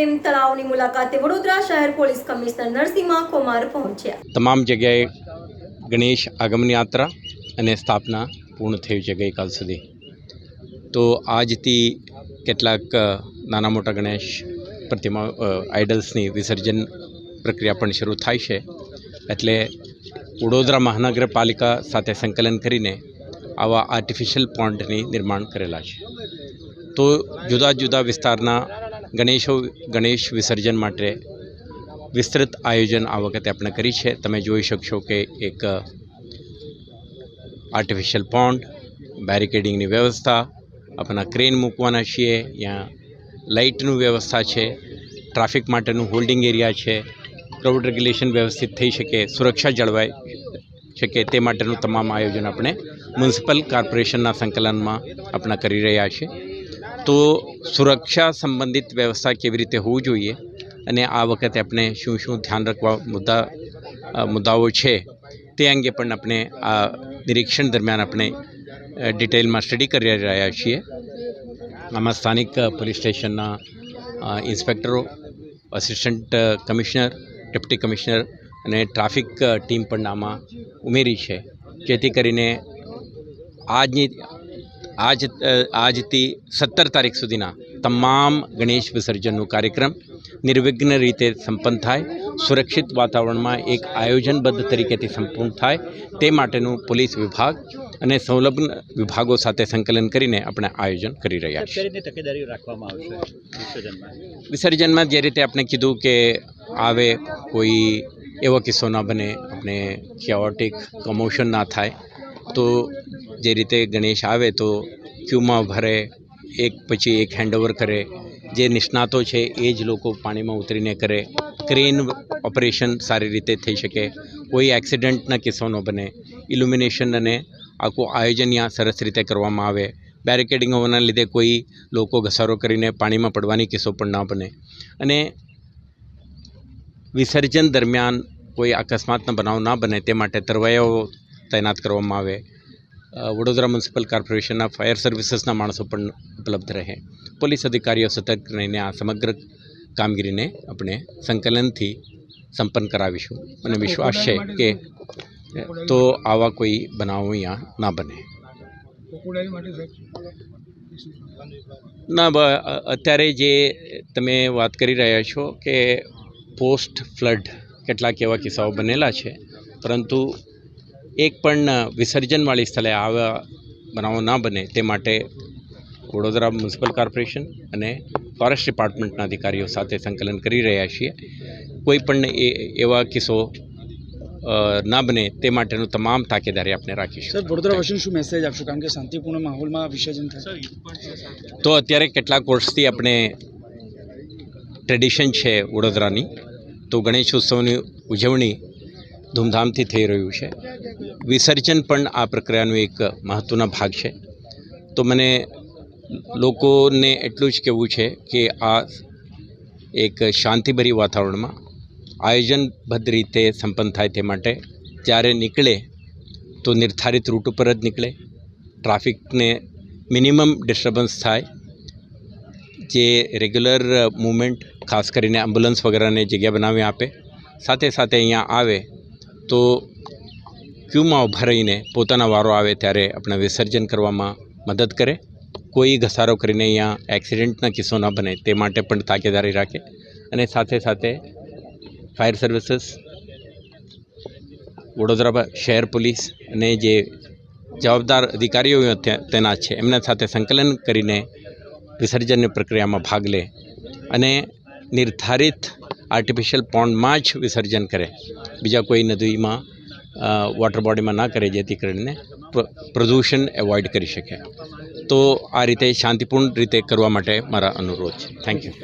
Swim તળાવની મુલાકાતે વડોદરા શહેર પોલીસ કમિશનર નરસિંહ કુમાર પહોંચ્યા. તમામ જગ્યાએ ગણેશ આગમન યાત્રા અને સ્થાપના પૂર્ણ થઈ છે ગઈકાલ સુધી. તો આજથી કેટલાક નાના મોટા ગણેશ પ્રતિમા આઇડલ્સની વિસર્જન પ્રક્રિયા પણ શરૂ થાય છે. એટલે વડોદરા મહાનગરપાલિકા સાથે સંકલન કરીને આવા આર્ટિફિશિયલ પોન્ડની નિર્માણ કરેલા છે. તો જુદા જુદા વિસ્તારના ગણેશો ગણેશ વિસર્જન માટે વિસ્તૃત આયોજન આ વખતે આપણે કરી છે. તમે જોઈ શકશો કે એક આર્ટિફિશિયલ પોન્ડ બેરિકેડિંગની વ્યવસ્થા, આપણા ક્રેન મૂકવાના છીએ ત્યાં લાઇટનું વ્યવસ્થા છે, ટ્રાફિક માટેનું હોલ્ડિંગ એરિયા છે ક્રાઉડ રેગ્યુલેશન વ્યવસ્થિત થઈ શકે, સુરક્ષા જળવાઈ શકે તે માટેનું તમામ આયોજન આપણે મ્યુનિસિપલ કોર્પોરેશનના સંકલનમાં આપણા કરી રહ્યા છીએ. તો સુરક્ષા સંબંધિત વ્યવસ્થા કેવી રીતે હોવું જોઈએ અને આ વખતે આપણે શું શું ધ્યાન રાખવા મુદ્દા મુદ્દાઓ છે તે અંગે પણ આપણે આ નિરીક્ષણ દરમિયાન આપણે ડિટેલમાં સ્ટડી કરી રહ્યા છીએ. આમાં સ્થાનિક પોલીસ સ્ટેશનના ઇન્સ્પેક્ટરો, અસિસ્ટન્ટ કમિશનર ડેપ્ટી કમિશનર અને ટ્રાફિક ટીમ પણ આમાં ઉમેરી છે. જેથી કરીને આજની આજ આજથી સત્તર તારીખ સુધીના તમામ ગણેશ વિસર્જનનો કાર્યક્રમ નિર્વિઘ્ન રીતે સંપન્ન થાય સુરક્ષિત વાતાવરણમાં એક આયોજનબદ્ધ તરીકેથી સંપૂર્ણ થાય તે માટેનું પોલીસ વિભાગ અને સંલગ્ન વિભાગો સાથે સંકલન કરીને આપણે આયોજન કરી રહ્યા છીએ. તકેદારી રાખવામાં આવશે વિસર્જનમાં? વિસર્જનમાં જે રીતે આપણે કીધું કે આવે કોઈ એવો કિસ્સો ના બને આપણે ક્યોટિક કમોશન ના થાય તો જે રીતે ગણેશ આવે તો ક્યુમાં ભરે, એક પછી એક હેન્ડઓવર કરે. જે નિષ્ણાતો છે, એ જ લોકો પાણીમાં ઉતરીને કરે. ક્રેન ઓપરેશન સારી રીતે થઈ શકે. કોઈ એક્સિડન્ટના કિસ્સો ન બને. ઇલ્યુમિનેશન અને આખું આયોજન ત્યાં સરસ રીતે કરવામાં આવે. બેરિકેડિંગ હોવાના લીધે કોઈ લોકો ઘસારો કરીને પાણીમાં પડવાની કિસ્સો પણ ના બને. અને વિસર્જન દરમિયાન કોઈ અકસ્માતનો બનાવ ના બને તે માટે તરવૈયાઓ તૈનાત કરવામાં આવે. વડોદરા મ્યુનિસિપલ કોર્પોરેશનના ફાયર સર્વિસીસના માણસો પણ ઉપલબ્ધ રહે. પોલીસ અધિકારીઓ સતર્ક રહીને આ સમગ્ર કામગીરીને આપણે સંકલનથી સંપન્ન કરાવીશું. મને વિશ્વાસ છે કે તો આવા કોઈ બનાવો અહીંયા ના બને. ના અત્યારે જે તમે વાત કરી રહ્યા છો કે પોસ્ટ ફ્લડ કેટલાક એવા કિસ્સાઓ બનેલા છે. પરંતુ એક પણ વિસર્જનવાળી સ્થળે આવા બનાવો ના બને તે માટે વડોદરા મ્યુનિસિપલ કોર્પોરેશન અને ફોરેસ્ટ ડિપાર્ટમેન્ટના અધિકારીઓ સાથે સંકલન કરી રહ્યા છીએ. કોઈ પણ એ એવા કિસ્સો ના બને તે માટેનું તમામ તાકેદારી આપણે રાખીશું. સર વડોદરાવાસીને શું મેસેજ આપશો? કારણ કે શાંતિપૂર્ણ માહોલમાં વિસર્જન થાય. તો અત્યારે કેટલાક વર્ષથી આપણે ટ્રેડિશન છે વડોદરાની. તો ગણેશ ઉત્સવની ઉજવણી ધૂમધામથી થઈ રહ્યું છે. વિસર્જન પણ આ પ્રક્રિયાનો એક મહત્ત્વનો ભાગ છે. તો મને લોકોને એટલું જ કહેવું છે કે આ એક શાંતિભરી વાતાવરણમાં આયોજનબદ્ધ રીતે સંપન્ન થાય તે માટે જ્યારે નીકળે તો નિર્ધારિત રૂટ ઉપર જ નીકળે. ટ્રાફિકને મિનિમમ ડિસ્ટર્બન્સ થાય. જે રેગ્યુલર મૂવમેન્ટ, ખાસ કરીને એમ્બ્યુલન્સ વગેરેને જગ્યા બનાવી આપે. સાથે સાથે અહીંયા આવે તો ક્યુમાં ઊભા રહીને પોતાના વારો આવે ત્યારે આપણે વિસર્જન કરવામાં મદદ કરે. કોઈ ઘસારો કરીને અહીંયા એક્સિડન્ટના કિસ્સો ન બને, તે માટે પણ તાકેદારી રાખે. અને સાથે સાથે ફાયર સર્વિસીસ વડોદરા શહેર પોલીસ અને જે જવાબદાર અધિકારીઓ તેના છે. એમના સાથે સંકલન કરીને વિસર્જનની પ્રક્રિયામાં ભાગ લે. અને નિર્ધારિત આર્ટિફિશિયલ પોન્ડમાં જ વિસર્જન કરે. બીજા કોઈ નદીમાં વોટર બોડીમાં ના કરે જેથી કરીને પ્રદૂષણ એવોઇડ કરી શકે. તો આ રીતે શાંતિપૂર્ણ રીતે કરવા માટે મારા અનુરોધ છે. Thank you